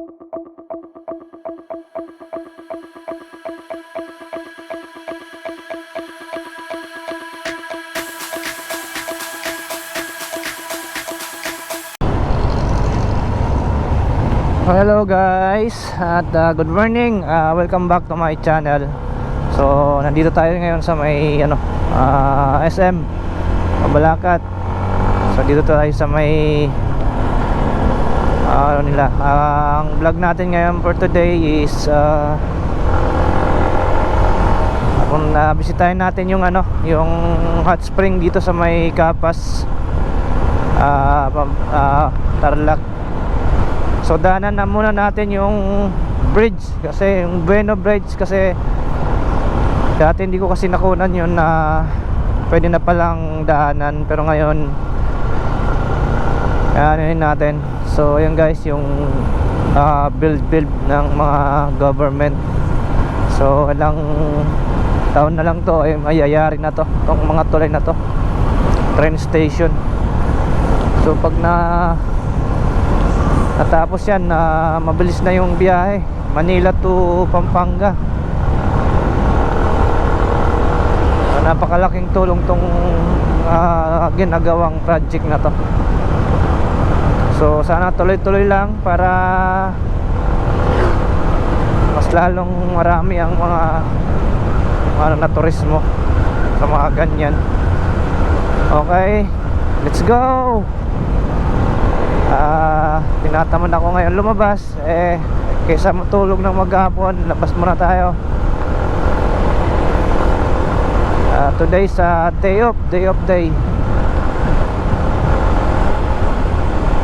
Hello guys at uh, good morning. Uh, welcome back to my channel. So nandito tayo ngayon sa may ano uh, SM Mabalakat so dito tayo sa may uh, ano nila uh, ang vlog natin ngayon for today is uh, kung uh, bisitahin natin yung ano yung hot spring dito sa may Kapas uh, pam- uh, Tarlac. So daanan na muna natin yung bridge kasi yung Bueno Bridge kasi dati hindi ko kasi nakunan yun na pwede na palang daanan. Pero ngayon ano natin so yun guys yung ah, build build ng mga government. So ilang taon na lang to ay mayayari na to tong mga tulay na to. Train station. So pag na Natapos yan na mabilis na yung biyahe. Manila to Pampanga. Napakalaking tulong tong ah, ginagawang project na to So sana tuloy-tuloy lang para mas lalong marami ang mga ano na turismo sa mga ganyan. Okay, let's go! Ah, tinatamad ako ngayon lumabas eh kaysa matulog ng maghapon labas muna tayo. Ah, today sa day off day off day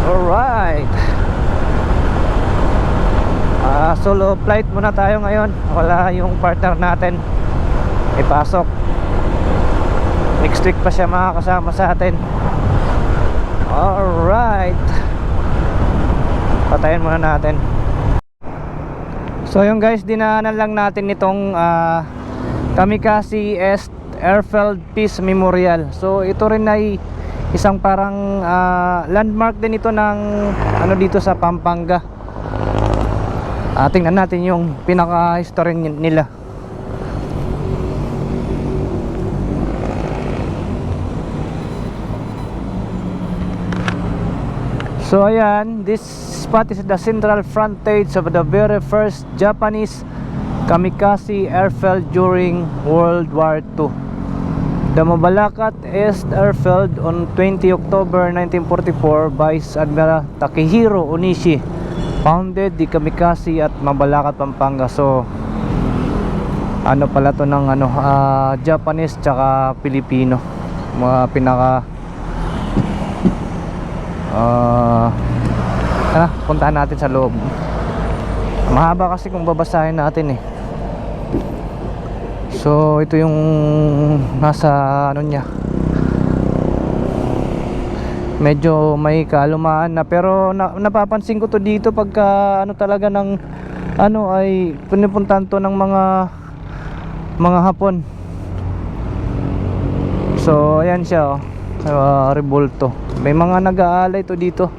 alright Ah, solo flight muna tayo ngayon. Wala yung partner natin. Ipasok. Next week pa siya makakasama sa atin. Alright patayin muna natin. So yung guys dinaanan lang natin itong uh, Kamikasi Est Airfield Peace Memorial. So ito rin ay isang parang ah, landmark din ito ng ano dito sa Pampanga uh, tingnan natin yung pinaka history nila So ayan, this spot is the central frontage of the very first Japanese kamikaze airfield during World War II. The Mabalacat East Airfield on 20 October 1944 by Admiral Takehiro Onishi founded the kamikaze at Mabalacat, Pampanga. So ano pala to ng ano ah, Japanese tsaka Pilipino mga pinaka Ah, tara, puntahan natin sa loob. Mahaba kasi kung babasahin natin eh. So, ito yung nasa ano niya. Medyo may kalumaan na pero na, napapansin ko to dito pagka ano talaga ng ano ay pinupuntahan to ng mga mga hapon. So, ayan siya oh. Uh, Revolto. May mga nag-aalay to dito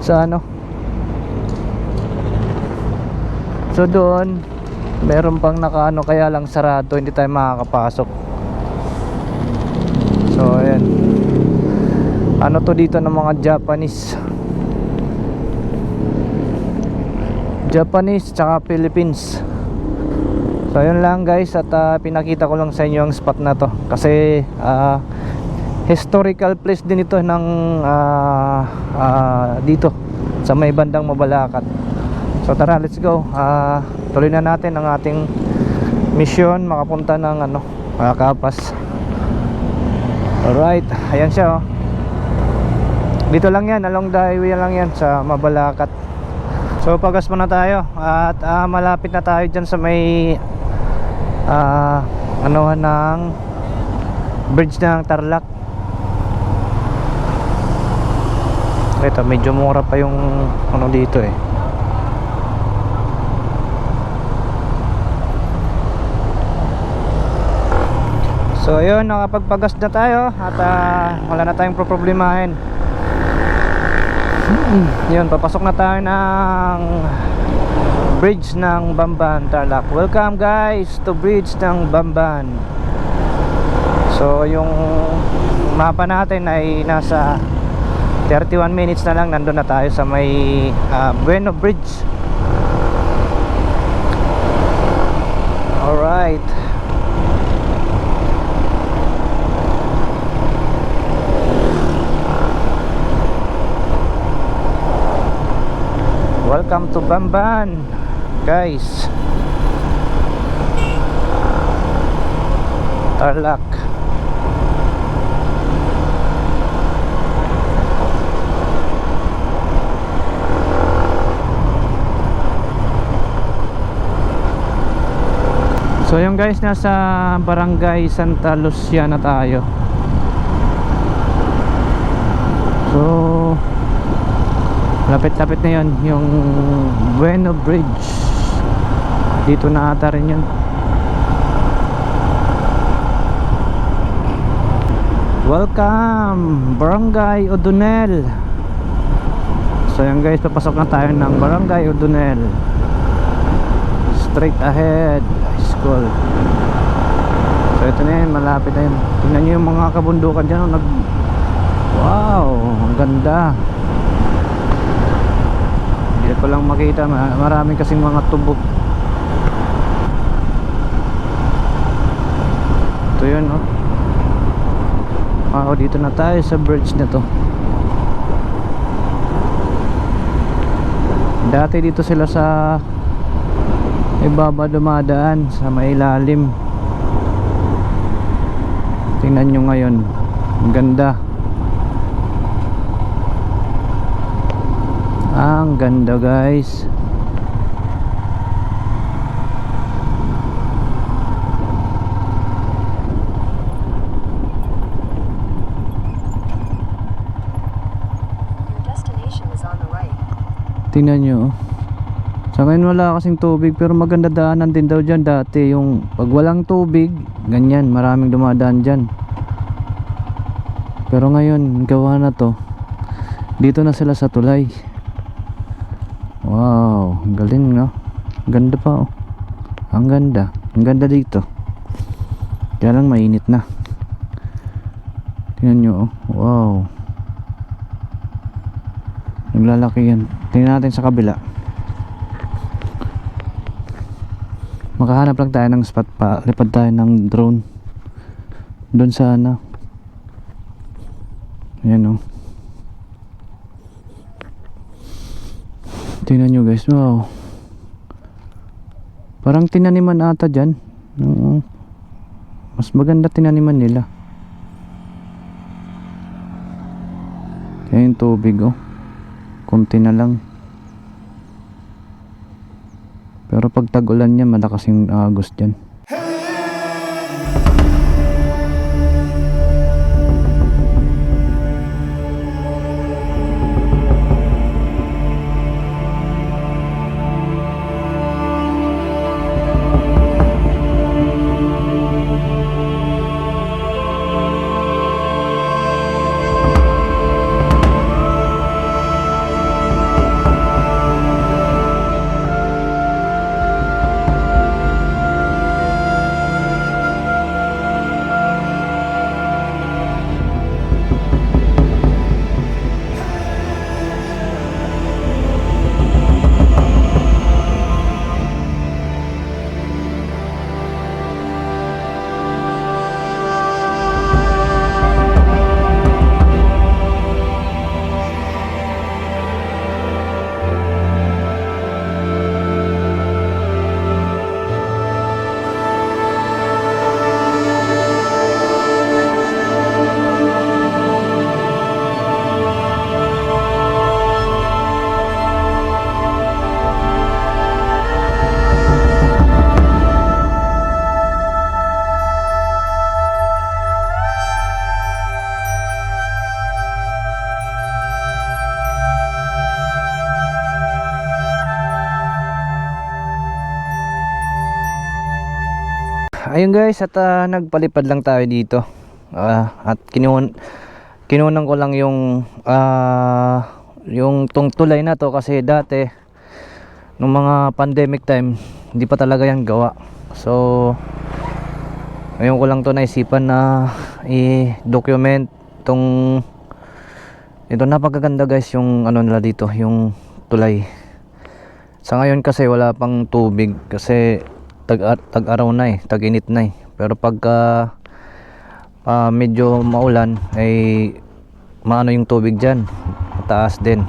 sa ano. So doon meron pang nakaano kaya lang sarado hindi tayo makakapasok. So ayan. Ano to dito ng mga Japanese. Japanese tsaka Philippines. So yun lang guys at ah, pinakita ko lang sa inyo ang spot na to kasi ah, historical place din ito ng ah, ah, dito sa may bandang Mabalacat. So tara, let's go. Ah, tuloy na natin ang ating mission makapunta ng ano, mga kapas. Alright, ayan siya oh. Dito lang yan, along the highway lang yan sa Mabalacat. So pagas muna tayo at ah, malapit na tayo dyan sa may ah, ano ng bridge ng Tarlac. Ito, medyo mura pa yung ano dito eh. So ayun, nakapagpagas na tayo at ah, wala na tayong problemahin. Hmm, yun, papasok na tayo ng bridge ng Bamban Tarlac. Welcome guys to bridge ng Bamban. So yung mapa natin ay nasa 31 minutes na lang. Nandun na tayo sa may ah, Bueno Bridge alright Welcome to Bamban guys. Tarlac. So yung guys nasa barangay Santa Lucia na tayo. So Lapit-lapit na yun. Yung Bueno Bridge. Dito na ata rin yun. Welcome Barangay Odunel. So yan guys papasok na tayo ng Barangay Odunel. Straight ahead High school. So ito na yun malapit na yun. Tingnan nyo yung mga kabundukan dyan oh, nag... Wow Ang ganda hindi ko lang makita ma- marami kasing mga tubo. Ito yun oh. Wow dito na tayo sa bridge na to. Dati dito sila sa ibaba dumadaan sa may ilalim. Tingnan nyo ngayon. Ang ganda ang ganda guys. Tingnan nyo. Sa ngayon wala kasing tubig pero maganda daanan din daw dyan dati. Yung pag walang tubig ganyan maraming dumadaan dyan. Pero ngayon gawa na to. Dito na sila sa tulay wow galing no? Ganda pa oh. Ang ganda. Ang ganda dito. Kaya lang mainit na. Tingnan nyo oh. Wow. Naglalaki yan. Tingnan natin sa kabila. Makahanap lang tayo ng spot pa. Lipad tayo ng drone. Doon sa ano. Ayan oh tingnan nyo guys. Wow. Parang tinaniman ata dyan. Oo. mas maganda tinaniman nila. Kaya yung tubig oh. Konti na lang. Pero pag tag-ulan yan malakas yung agos dyan guys at ah, nagpalipad lang tayo dito. Ah, at kinuha kinunan ko lang yung ah, yung tong tulay na to kasi dati nung mga pandemic time hindi pa talaga yan gawa. So ngayon ko lang to naisipan na i-document tong ito napakaganda guys yung ano nila dito yung tulay. Sa ngayon kasi wala pang tubig kasi tag, tag araw na eh tag init na eh. Pero pagka ah, medyo maulan ay maano yung tubig dyan mataas din.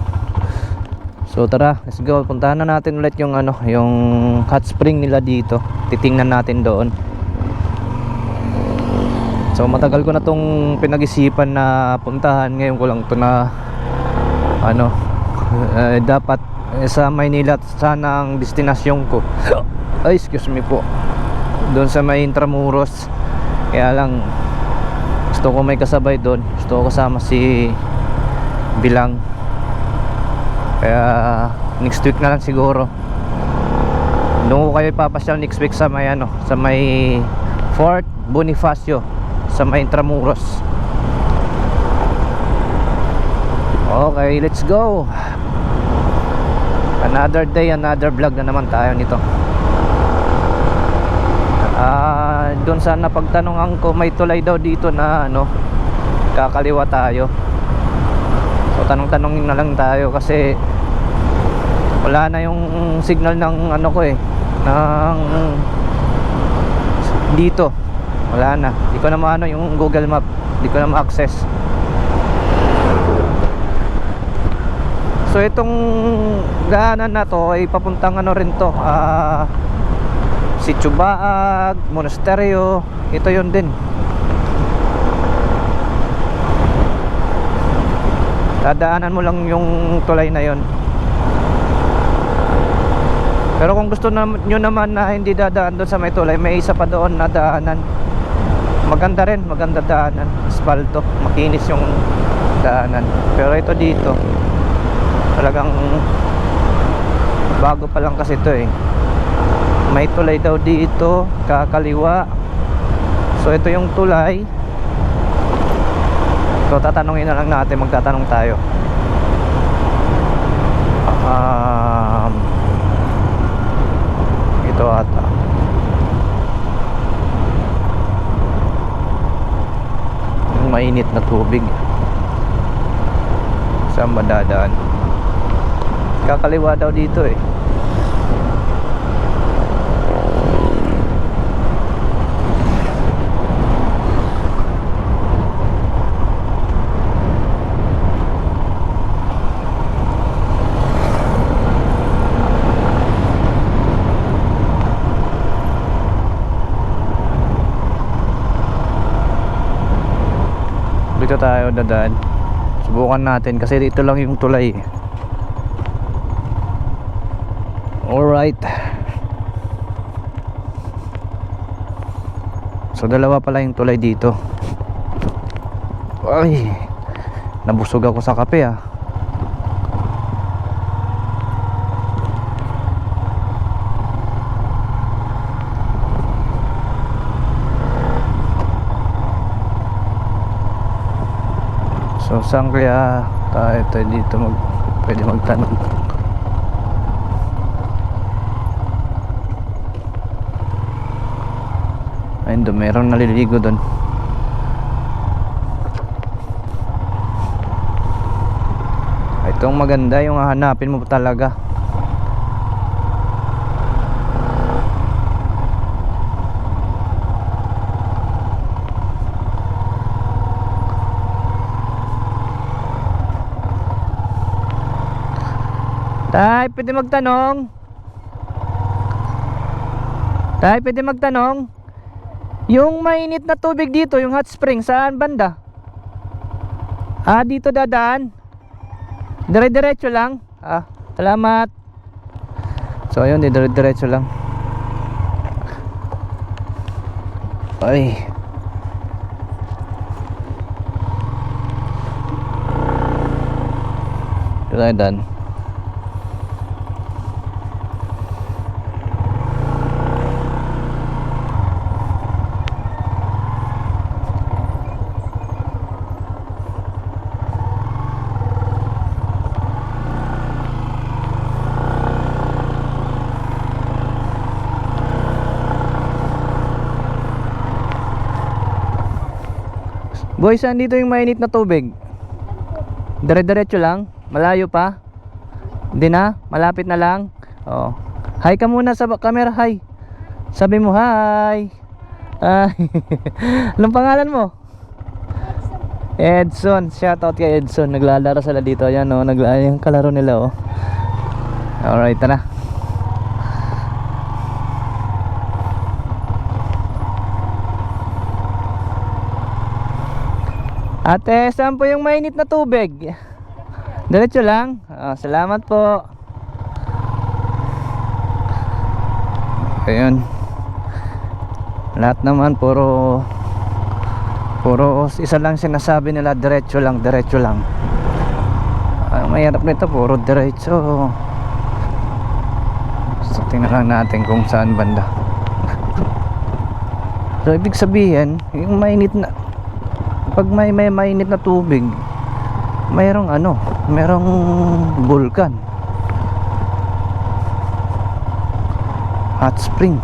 So tara let's go. Puntahan na natin ulit yung ano yung hot spring nila dito. Titingnan natin doon. So matagal ko na tong pinag-isipan na puntahan. Ngayon ko lang to na ano eh, dapat eh, sa Maynila sana ang destinasyon ko ay excuse me po. Doon sa may Intramuros. Kaya lang gusto ko may kasabay doon. Gusto ko kasama si Bilang. Kaya next week na lang siguro. Doon ko kayo papasyal next week sa may ano sa may Fort Bonifacio sa may Intramuros. Okay let's go. Another day another vlog na naman tayo nito Doon sa napagtanongan ko may tulay daw dito na ano kakaliwa tayo. So tanong-tanongin na lang tayo kasi wala na yung signal ng ano ko eh ng dito. Wala na. Di ko na maano yung Google Map. Di ko na ma-access. So itong daanan na to ay papuntang ano rin to. Ah si Chubaag, Monasteryo, ito yon din. Dadaanan mo lang yung tulay na yon. Pero kung gusto na, nyo naman na hindi dadaan doon sa may tulay, may isa pa doon na daanan. Maganda rin, maganda daanan. Asfalto, makinis yung daanan. Pero ito dito, talagang bago pa lang kasi ito eh may tulay daw dito kakaliwa. So ito yung tulay. So tatanungin na lang natin magtatanong tayo. Um, ito ata. Yung mainit na tubig. Saan ba dadaan? Kakaliwa daw dito eh dito tayo dadaan. Subukan natin kasi dito lang yung tulay. Alright. So dalawa pala yung tulay dito. Ay nabusog ako sa kape ah So saan kaya tayo, tayo dito mag pwede magtanong. Ayun doon, meron naliligo doon Itong maganda yung hahanapin mo talaga Tay, pwede magtanong? Tay, pwede magtanong? Yung mainit na tubig dito, yung hot spring, saan banda? Ah, dito dadaan? Dire-diretso lang? Ah, salamat. So, ayun, dire-diretso lang. Ay. Dito tayo daan. Boy, saan yung mainit na tubig? Dire-diretso lang? Malayo pa? Hindi na? Malapit na lang? Oo. Hi ka muna sa camera, hi. Sabi mo, hi. Ay. Anong pangalan mo? Edson. Shoutout kay Edson. Naglalaro sila dito. Ayan, oh. Nagla yung kalaro nila, oh. Alright, tara. Ate, saan po yung mainit na tubig? Diretso lang. Ah, salamat po. Ayun. Lahat naman puro puro isa lang sinasabi nila diretso lang, diretso lang. Ang mahirap nito puro diretso. So tingnan lang natin kung saan banda. So ibig sabihin, yung mainit na pag may may mainit na tubig, mayroong ano, mayroong bulkan. Hot spring.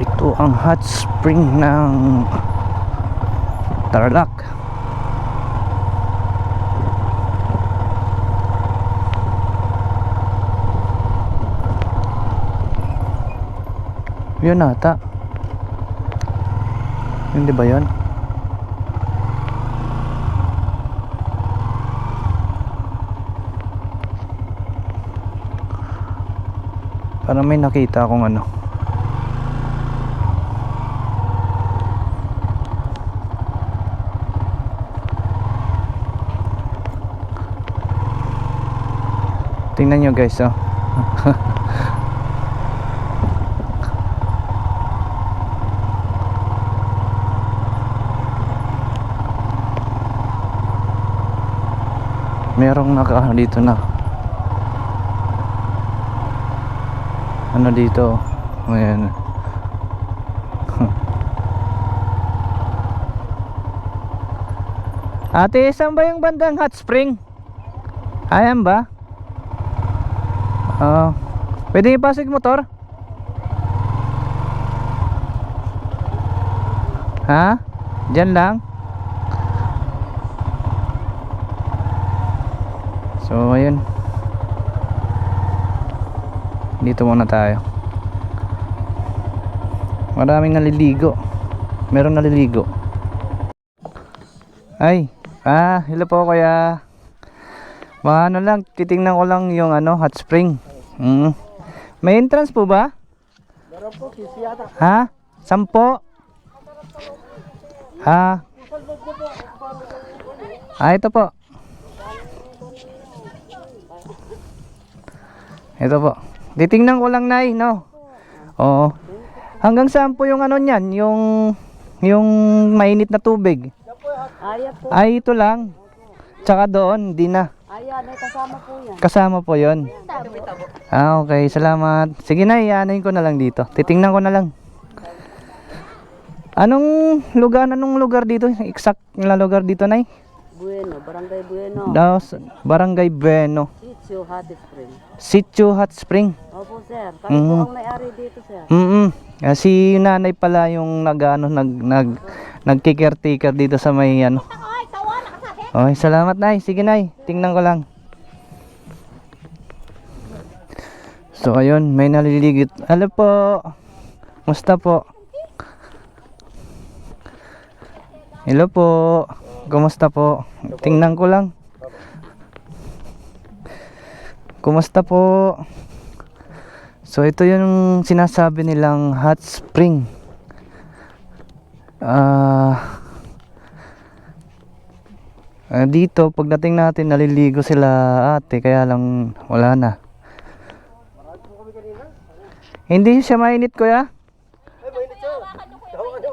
Ito ang hot spring ng Tarlac. Yun ata. Hindi ba yun? Parang may nakita akong ano. Tingnan nyo guys oh. merong naka ano dito na. Ano dito? Ayan. Ate saan ba yung bandang hot spring? Ayan ba? Ah pwede ipasig motor? Ha? Dyan lang So ayun Dito muna tayo Maraming naliligo Meron naliligo Ay Ah hello po kuya Mga ano lang Titingnan ko lang yung ano hot spring mm. May entrance po ba? Meron po, sisi yata. Ha? Sampo? Ha? Ah ito po Ito po. Titingnan ko lang nai, no. Oo. Hanggang saan po yung ano niyan, yung yung mainit na tubig? Aya po. Ay ito lang. Tsaka doon, di na. Aya, may kasama po yan. Kasama po 'yon. Ah, okay. Salamat. Sige na, iyanin ko na lang dito. Titingnan ko na lang. Anong lugar, anong lugar dito? Exact na lugar dito, Nay? Bueno, Barangay Bueno. Daw, Barangay Bueno. Sitio Hot Spring. Sitio Hot Spring. Opo, sir. Kami po Mm. ang may-ari dito, sir. Mm. Ah, si nanay pala yung nag ano nag nag nagkikertaker dito sa may ano. Okay, salamat nay. Sige nay, tingnan ko lang. So ayun, may naliligit. Hello po. Musta po? Hello po. Kumusta po? Tingnan ko lang. Kumusta po? So ito yung sinasabi nilang hot spring. Ah ah, dito pagdating natin naliligo sila ate kaya lang wala na. Hindi siya mainit kuya?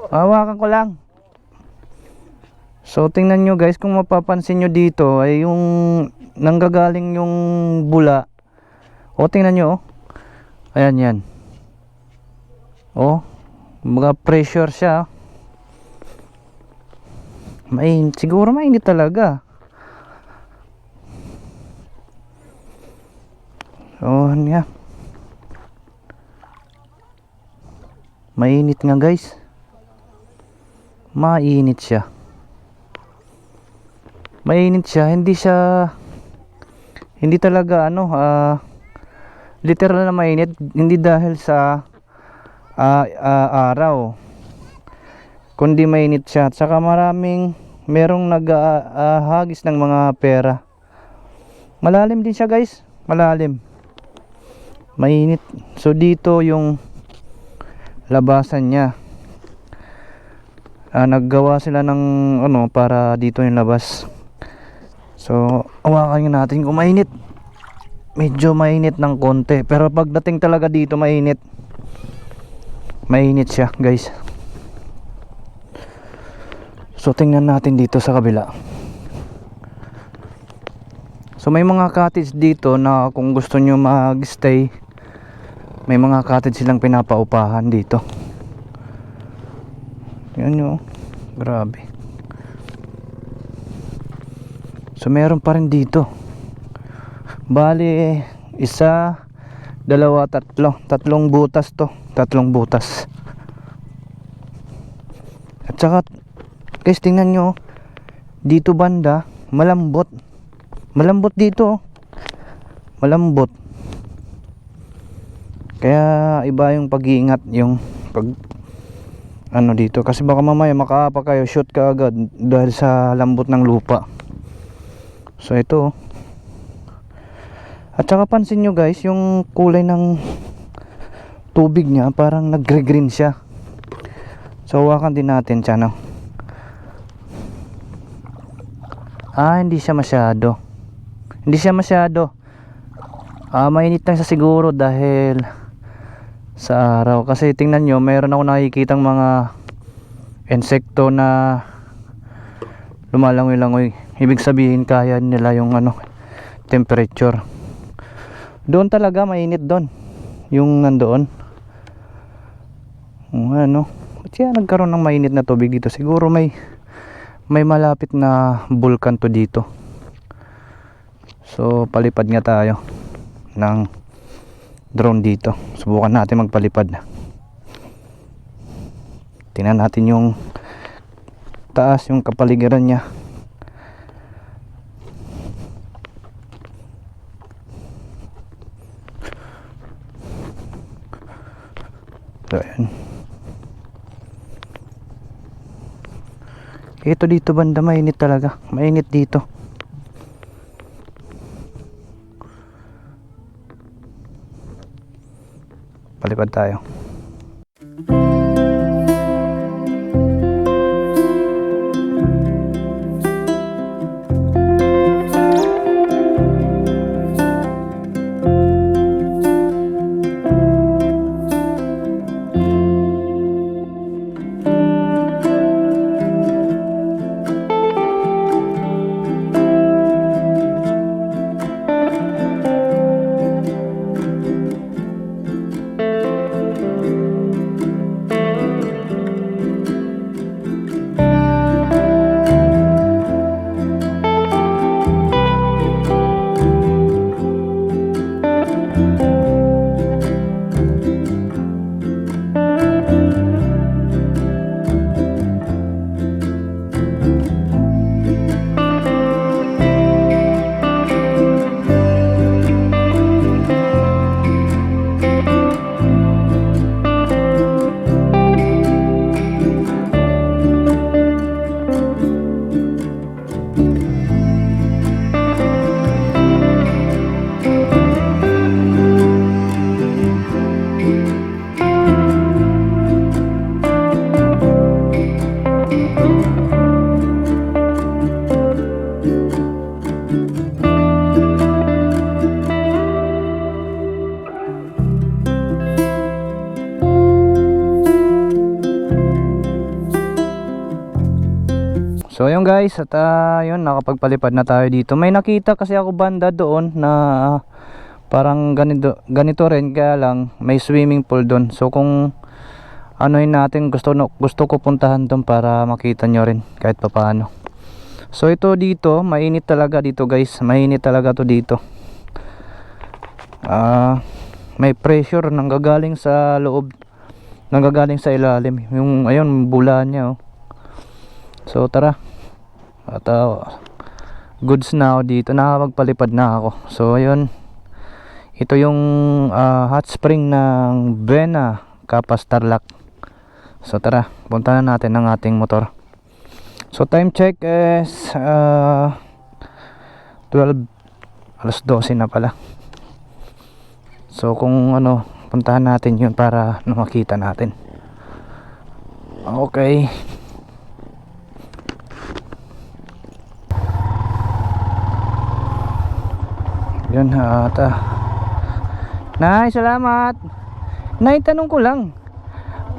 Hawakan ko lang. So tingnan nyo guys kung mapapansin nyo dito ay yung nanggagaling yung bula. O tingnan nyo oh. Ayan yan. Oh, mga pressure siya. May siguro mainit talaga. Ano nga. Mainit nga guys. Mainit siya. Mainit siya, hindi siya hindi talaga ano, ah literal na mainit, hindi dahil sa ah, ah, araw. Kundi mainit siya. At saka maraming merong naghahagis ng mga pera. Malalim din siya guys. Malalim. Mainit. So dito yung labasan niya. Ah, naggawa sila ng ano para dito yung labas. So, nga natin kung mainit. Medyo mainit ng konti. Pero pagdating talaga dito mainit. Mainit siya guys. So, tingnan natin dito sa kabila. So, may mga cottage dito na kung gusto nyo mag-stay, may mga cottage silang pinapaupahan dito. Yan nyo. Grabe. So meron pa rin dito. Bali, isa, dalawa, tatlo. Tatlong butas to. Tatlong butas. At saka, guys, tingnan nyo. Dito banda, malambot. Malambot dito. oh. Malambot. Kaya iba yung pag-iingat yung pag ano dito kasi baka mamaya makaapa kayo shoot ka agad dahil sa lambot ng lupa. So ito. oh. At saka pansin nyo guys, yung kulay ng tubig niya parang nagre-green siya. So hawakan din natin siya no. Ah, hindi siya masyado. Hindi siya masyado. Ah, mainit lang siya siguro dahil sa araw. Kasi tingnan nyo, mayroon ako nakikitang mga insekto na lumalangoy-langoy. Ibig sabihin kaya nila yung ano temperature. Doon talaga mainit doon. Yung nandoon. Ano. Kaya nagkaroon ng mainit na tubig dito? Siguro may may malapit na bulkan to dito. So palipad nga tayo ng drone dito. Subukan natin magpalipad. Tingnan natin yung taas yung kapaligiran niya. So. Ito dito banda mainit talaga. Mainit dito. Palipad tayo. Guys, at ah, yun nakapagpalipad na tayo dito. May nakita kasi ako banda doon na ah, parang ganito ganito rin kaya lang may swimming pool doon. So kung yun natin gusto no, gusto ko puntahan doon para makita nyo rin kahit papaano. So ito dito, mainit talaga dito guys. Mainit talaga to dito. ah may pressure nanggagaling sa loob nanggagaling sa ilalim yung ayun bula niya oh. so tara at ah, goods na ako dito. Nakapagpalipad na ako. So ayun. Ito yung ah, hot spring ng Bena Kapas Tarlac so tara. Punta na natin ang ating motor. So time check is ah, 12 alas 12 na pala. So kung ano, puntahan natin yun para na makita natin. Okay. Yun ata. Nay, salamat. Nay, tanong ko lang.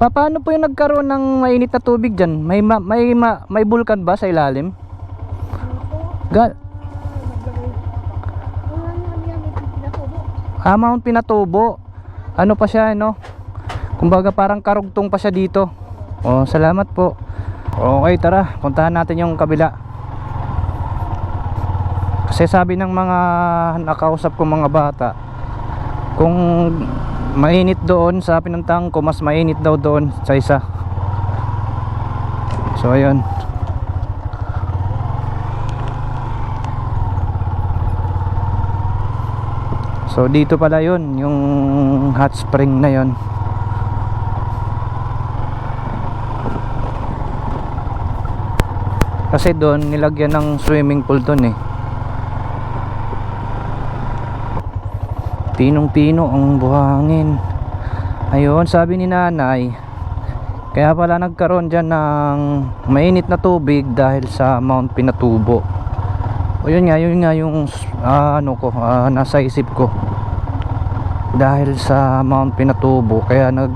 Pa- Paano po yung nagkaroon ng mainit na tubig dyan? May, ma- may, ma- may bulkan ba sa ilalim? Ga Ah, Mount Pinatubo. Ano pa siya, no? Kumbaga parang karugtong pa siya dito. Oh, salamat po. Okay, tara. Puntahan natin yung kabila. Kasi sabi ng mga nakausap ko mga bata, kung mainit doon sa pinuntahan ko, mas mainit daw doon sa isa. So, ayun. So dito pala yun, yung hot spring na yun. Kasi doon nilagyan ng swimming pool doon eh. Pinong-pino ang buhangin. Ayun, sabi ni nanay, kaya pala nagkaroon dyan ng mainit na tubig dahil sa Mount Pinatubo. O yun nga, yun nga yung ah, ano ko, ah, nasa isip ko. Dahil sa Mount Pinatubo, kaya nag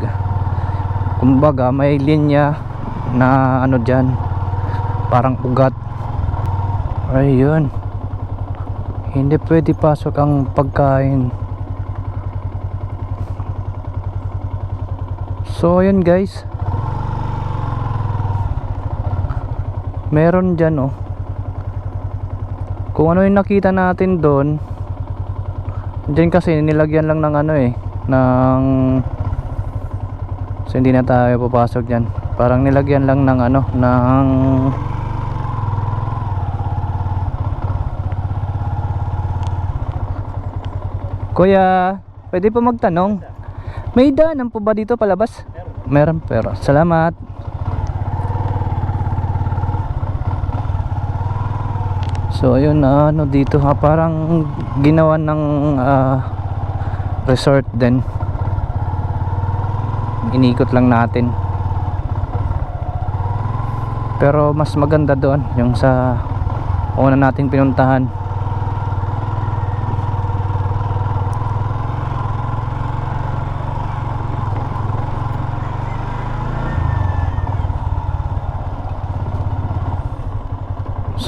kumbaga may linya na ano diyan parang ugat. Ayun. Hindi pwede pasok ang pagkain. So ayun guys. Meron dyan oh. Kung ano yung nakita natin doon dyan kasi nilagyan lang ng ano eh ng so hindi na tayo papasok dyan. Parang nilagyan lang ng ano ng kuya pwede po magtanong may daanan po ba dito palabas? meron pero salamat So ayun ano dito ha parang ginawa ng ah, resort din. Inikot lang natin. Pero mas maganda doon yung sa una nating pinuntahan.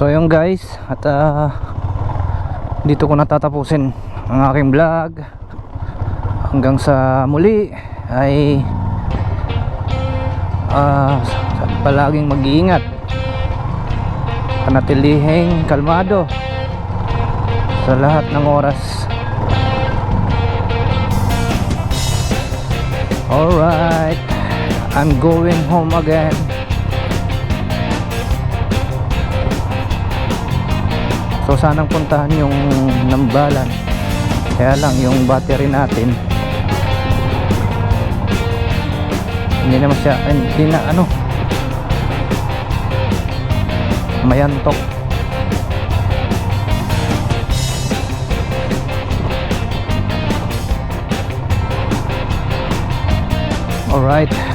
So yun guys. At ah, dito ko natatapusin ang aking vlog. Hanggang sa muli ay ah, palaging mag-iingat. Panatilihing kalmado sa lahat ng oras. Alright. I'm going home again So sanang puntahan yung Nambalan. Kaya lang yung battery natin hindi naman siya ay, hindi na ano mayantok Alright